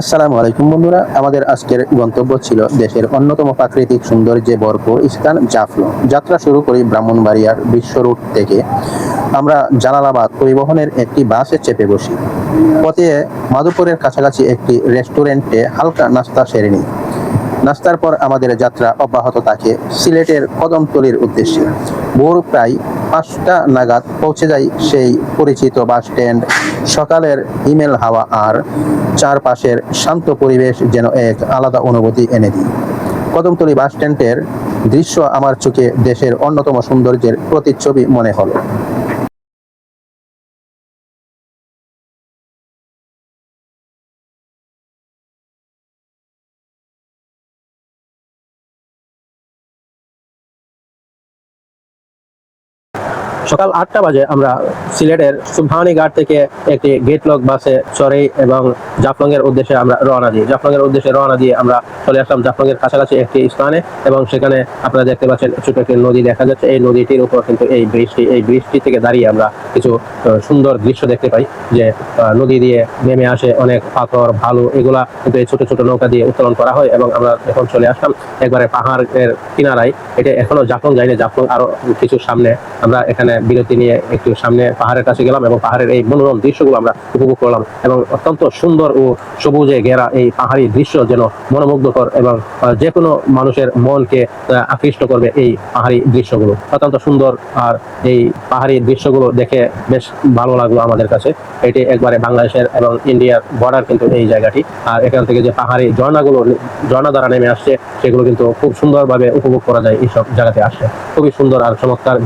আসসালামু আলাইকুম বন্ধুরা। আমাদের আজকের গন্তব্য ছিল দেশের অন্যতম প্রাকৃতিক সৌন্দর্যে ভরপুর স্থান জাফলং। যাত্রা শুরু করি ব্রাহ্মণবাড়িয়ার বিশ্ব রুট থেকে। আমরা জালালাবাদ পরিবহনের একটি বাসে চেপে বসি। পথে মাধুপুরের কাছাকাছি একটি রেস্টুরেন্টে হালকা নাস্তা সেরে নিই। নাস্তার পর আমাদের যাত্রা অব্যাহত থাকে সিলেটের কদমতলির উদ্দেশ্যে। ভোর প্রায় পাঁচটা নাগাদ পৌঁছে যাই সেই পরিচিত বাস স্ট্যান্ড সকালের ইমেল হাওয়া আর চারপাশের শান্ত পরিবেশ যেন এক আলাদা অনুভূতি এনে দিই। কদমতলি বাস স্ট্যান্ডের দৃশ্য আমার চোখে দেশের অন্যতম সৌন্দর্যের প্রতিচ্ছবি মনে হলো। সকাল আটটা বাজে আমরা সিলেটের সুবহানি ঘাট থেকে একটি গেট লক বাসে চড়ে এবং জাফলং এর উদ্দেশ্যে আমরা রওনা দিই। জাফলং এর উদ্দেশ্যে রওনা দিয়ে আমরা চলে আসলাম জাফলং এর কাছাকাছি একটি স্থানে এবং সেখানে আপনারা দেখতে পাচ্ছেন ছোট একটি নদী দেখা যাচ্ছে। এই নদীটির উপর কিন্তু এই ব্রিজটি এই ব্রিজটি থেকে দাঁড়িয়ে আমরা কিছু সুন্দর দৃশ্য দেখতে পাই যে নদী দিয়ে নেমে আসে অনেক পাথর, ভালো এগুলা কিন্তু এই ছোট ছোট নৌকা দিয়ে উত্তোলন করা হয় এবং আমরা এখন চলে আসলাম একবারে পাহাড়ের কিনারায়। এটা এখনও জাফলং যায়নি, জাফলং আরও কিছু সামনে আমরা এখানে বিরতি নিয়ে একটু সামনে পাহাড়ের কাছে গেলাম এবং পাহাড়ের এই মনোরম দৃশ্যগুলো আমরা উপভোগ করলাম এবং অত্যন্ত সুন্দর ও সবুজে ঘেরা এই পাহাড়ি দৃশ্য যেন মনোমুগ্ধকর এবং যে কোনো মানুষের মনকে আকৃষ্ট করবে এই পাহাড়ি দৃশ্যগুলো। অত্যন্ত সুন্দর আর এই পাহাড়ি দৃশ্যগুলো দেখে বেশ ভালো লাগল আমাদের কাছে। এটি একবারে বাংলাদেশের এবং ইন্ডিয়ার বর্ডার কিন্তু এই জায়গাটি। আর এখান থেকে যে পাহাড়ি ঝর্ণাগুলো, ঝর্ণা দ্বারা নেমে আসছে, সেগুলো কিন্তু খুব সুন্দরভাবে উপভোগ করা যায় এইসব জায়গাতে আসে। খুবই সুন্দর আর চমৎকার